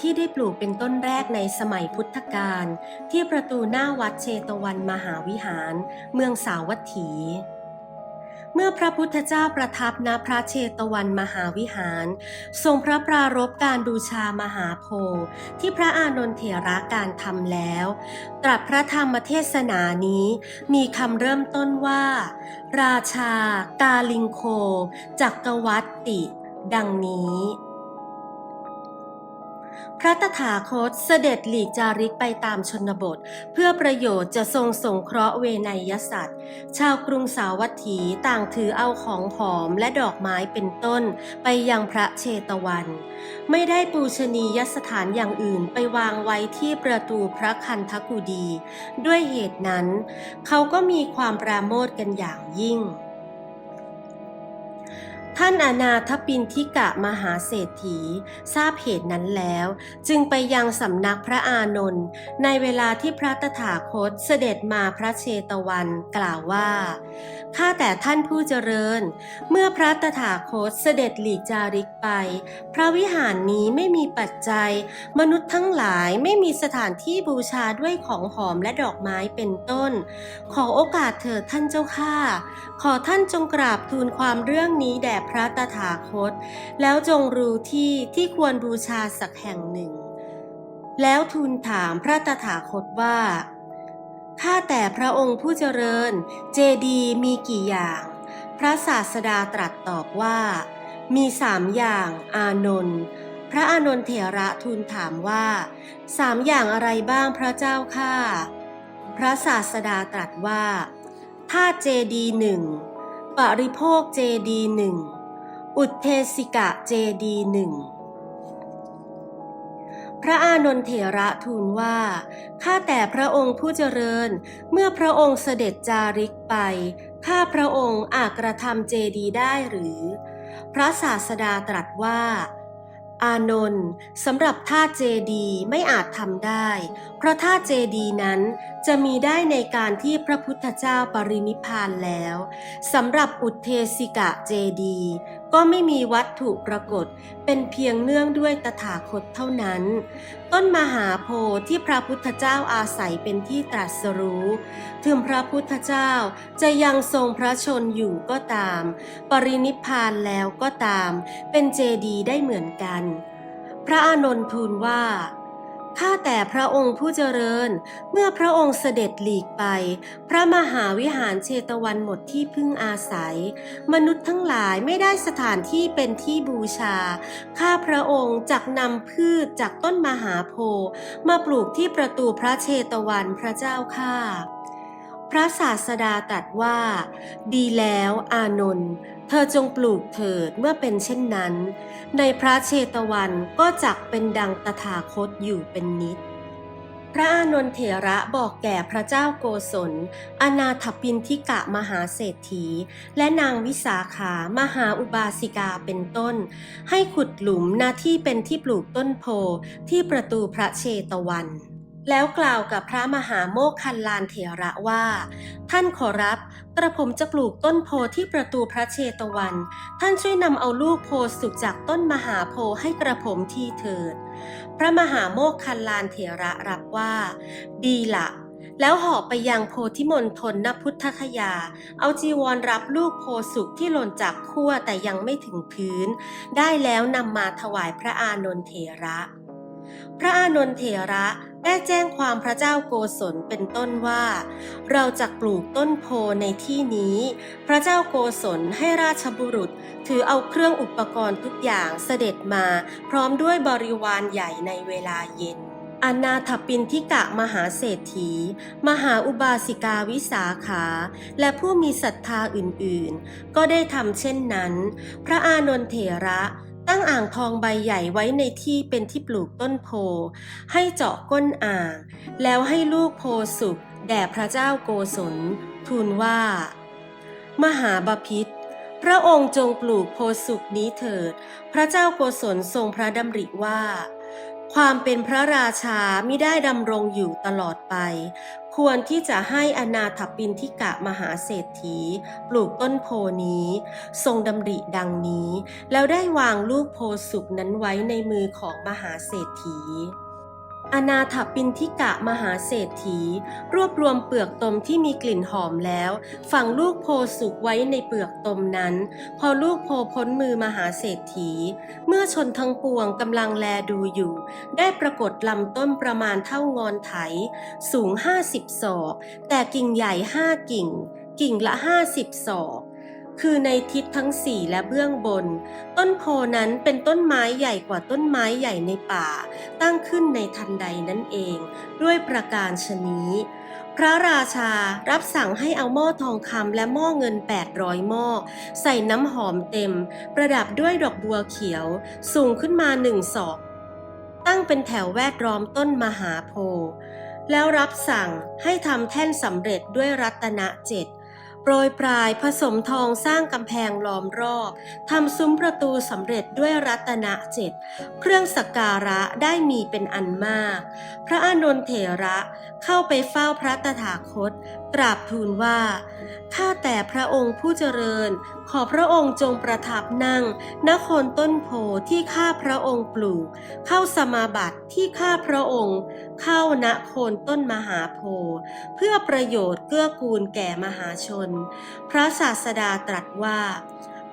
ที่ได้ปลูกเป็นต้นแรกในสมัยพุทธกาลที่ประตูหน้าวัดเชตวันมหาวิหาร เมืองสาวัตถี เมื่อพระพุทธเจ้าประทับณพระเชตวันมหาวิหาร ทรงพระปรารภการบูชามหาโพธิ์ที่พระอานนทเถระการทำแล้ว ตรัสพระธรรมเทศนานี้มีคำเริ่มต้นว่า ราชากาลิงโค จักกวัตติ ดังนี้ ระตถาคตเสด็จหลีกจาริกไปตามชนบท เพื่อประโยชน์จะทรงสงเคราะห์เวไนยสัตว์ ชาวกรุงสาวัตถีต่างถือเอาของหอมและดอกไม้เป็นต้น ไปยังพระเชตวัน ไม่ได้ปูชนียสถานอย่างอื่นไปวางไว้ที่ประตูพระคันธกุดี ด้วยเหตุนั้น เขาก็มีความปราโมทกันอย่างยิ่ง ท่านอนาถปินทิกะมหาเศรษฐี ทราบเหตุนั้นแล้ว จึงไปยังสำนักพระอานนท์ในเวลาที่พระตถาคตเสด็จมาพระเชตวันกล่าวว่าข้าแต่ท่านผู้เจริญ เมื่อพระตถาคตเสด็จหลีกจาริกไป พระวิหารนี้ไม่มีปัจจัย มนุษย์ทั้งหลายไม่มีสถานที่บูชาด้วยของหอมและดอกไม้เป็นต้น ขอโอกาสเถิดท่านเจ้าข้าขอท่านจงกราบทูลความเรื่องนี้แด่พระตถาคต แล้วจงรู้ที่ที่ควรบูชาสักแห่งหนึ่ง แล้วทูลถามพระตถาคตว่า ข้าแต่พระองค์ผู้เจริญ เจดีมีกี่อย่าง พระศาสดาตรัสตอบว่า มีสามอย่างอานนท์พระอานนท์เถระทูลถามว่าสามอย่างอะไรบ้างพระเจ้าข้าพระศาสดาตรัสว่าธาตุเจดีหนึ่ง ปริโภคเจดีหนึ่งอุทเทสิกะเจดีหนึ่งพระอานนทเถระทูลว่า ข้าแต่พระองค์ผู้เจริญ เมื่อพระองค์เสด็จจาริกไป ข้าพระองค์อาจกระทำเจดีได้หรือ พระศาสดาตรัสว่า อานนท์สำหรับท่าเจดีไม่อาจทำได้ เพราะท่าเจดีนั้น จะมีได้ในการที่พระพุทธเจ้าปรินิพานแล้วสำหรับอุทเทสิกะเจดี ก็ไม่มีวัตถุปรากฏ เป็นเพียงเนื่องด้วยตถาคตเท่านั้น ต้นมหาโพธิ์ที่พระพุทธเจ้าอาศัยเป็นที่ตรัสรู้ ถึงพระพุทธเจ้าจะยังทรงพระชนอยู่ก็ตาม ปรินิพานแล้วก็ตาม เป็นเจดีได้เหมือนกัน พระอานนท์ทูลว่า ข้าแต่พระองค์ผู้เจริญ เมื่อพระองค์เสด็จหลีกไป พระมหาวิหารเชตวันหมดที่พึ่งอาศัย มนุษย์ทั้งหลายไม่ได้สถานที่เป็นที่บูชา ข้าพระองค์จักนำพืชจากต้นมหาโพมาปลูกที่ประตูพระเชตวันพระเจ้าข้า พระศาสดาตรัสว่า ดีแล้วอานนท์เธอจงปลูกเถิดเมื่อเป็นเช่นนั้น ในพระเชตวันก็จักเป็นดังตถาคตอยู่เป็นนิด พระอานนทเถระบอกแก่พระเจ้าโกศล อนาถปินทิกะมหาเศรษฐี และนางวิสาขามหาอุบาสิกาเป็นต้น ให้ขุดหลุมหน้าที่เป็นที่ปลูกต้นโพที่ประตูพระเชตวัน แล้วกล่าวกับพระมหาโมคคันลานเถระว่า ท่านขอรับ กระผมจะปลูกต้นโพที่ประตูพระเชตวัน ท่านช่วยนำเอาลูกโพสุกจากต้นมหาโพให้กระผมทีเถิด พระมหาโมคคันลานเถระรับว่า ดีละแล้วหอบไปยังโพธิมณฑลนพุทธคยา เอาจีวรรับลูกโพสุกที่หล่นจากขั้วแต่ยังไม่ถึงพื้น ได้แล้วนำมาถวายพระอานนทเถระ พระอานนทเถระได้แจ้งความพระเจ้าโกศลเป็นต้นว่า เราจะปลูกต้นโพในที่นี้ พระเจ้าโกศลให้ราชบุรุษ ถือเอาเครื่องอุปกรณ์ทุกอย่างเสด็จมา พร้อมด้วยบริวารใหญ่ในเวลาเย็นอนาถปินทิกะมหาเศรษฐี มหาอุบาสิกาวิสาขา และผู้มีศรัทธาอื่นๆ ก็ได้ทำเช่นนั้น พระอานนทเถระ ตั้งอ่างทองใบใหญ่ไว้ในที่เป็นที่ปลูกต้นโพ ให้เจาะก้นอ่าง แล้วให้ลูกโพสุกแด่พระเจ้าโกศล ทูลว่า มหาบพิษพระองค์จงปลูกโพสุกนี้เถิด พระเจ้าโกศลทรงพระดำริว่า ความเป็นพระราชาไมิได้ดำรงอยู่ตลอดไป ควรที่จะให้อนาถปินทิกะมหาเศรษฐี ปลูกต้นโพนี้ ทรงดำริดังนี้ แล้วได้วางลูกโพสุกนั้นไว้ในมือของมหาเศรษฐี อนาถปินทิกะมหาเศรษฐี รวบรวมเปลือกตมที่มีกลิ่นหอมแล้ว ฝังลูกโพสุกไว้ในเปลือกตมนั้น พอลูกโพพ้นมือมหาเศรษฐี เมื่อชนทั้งปวงกำลังแลดูอยู่ ได้ปรากฏลำต้นประมาณเท่างอนไถ สูงห้าสิบศอก แต่กิ่งใหญ่ห้ากิ่ง กิ่งละห้าสิบศอก คือในทิศทั้งสี่และเบื้องบน ต้นโพนั้นเป็นต้นไม้ใหญ่กว่าต้นไม้ใหญ่ในป่า ตั้งขึ้นในทันใดนั่นเอง ด้วยประการชนี้ พระราชารับสั่งให้เอาหม้อทองคำและหม้อเงิน 800 หม้อ ใส่น้ำหอมเต็ม ประดับด้วยดอกบัวเขียว สูงขึ้นมาหนึ่งศอก ตั้งเป็นแถวแวดล้อมต้นมหาโพแล้วรับสั่งให้ทำแท่นสำเร็จด้วยรัตนเจ็ด โปรยปลายผสมทองสร้างกำแพงล้อมรอบทำซุ้มประตูสำเร็จด้วยรัตนเจ็ดเครื่องสักการะได้มีเป็นอันมาก พระอานนทเถระเข้าไปเฝ้าพระตถาคตกราบทูลว่า ข้าแต่พระองค์ผู้เจริญ ขอพระองค์จงประทับนั่งณโคนต้นโพที่ข้าพระองค์ปลูก เข้าสมาบัติที่ข้าพระองค์ เข้าณโคนต้นมหาโพเพื่อประโยชน์เกื้อกูลแก่มหาชน พระศาสดาตรัสว่า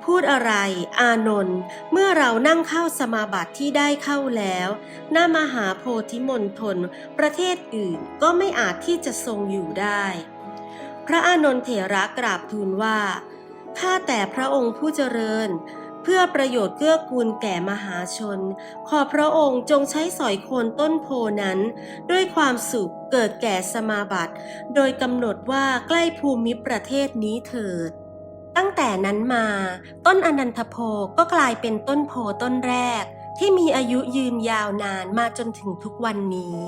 พูดอะไร อานนท์เมื่อเรานั่งเข้าสมาบัติที่ได้เข้าแล้วณมหาโพธิมณฑลประเทศอื่นก็ไม่อาจที่จะทรงอยู่ได้ พระอานนท์เถระกราบทูลว่า ข้าแต่พระองค์ผู้เจริญ เพื่อประโยชน์เกื้อกูลแก่มหาชน ขอพระองค์จงใช้สอยโคนต้นโพนั้น ด้วยความสุขเกิดแก่สมาบัติ โดยกำหนดว่าใกล้ภูมิประเทศนี้เถิดตั้งแต่นั้นมา ต้นอนันทโพก็กลายเป็นต้นโพต้นแรก ที่มีอายุยืนยาวนานมาจนถึงทุกวันนี้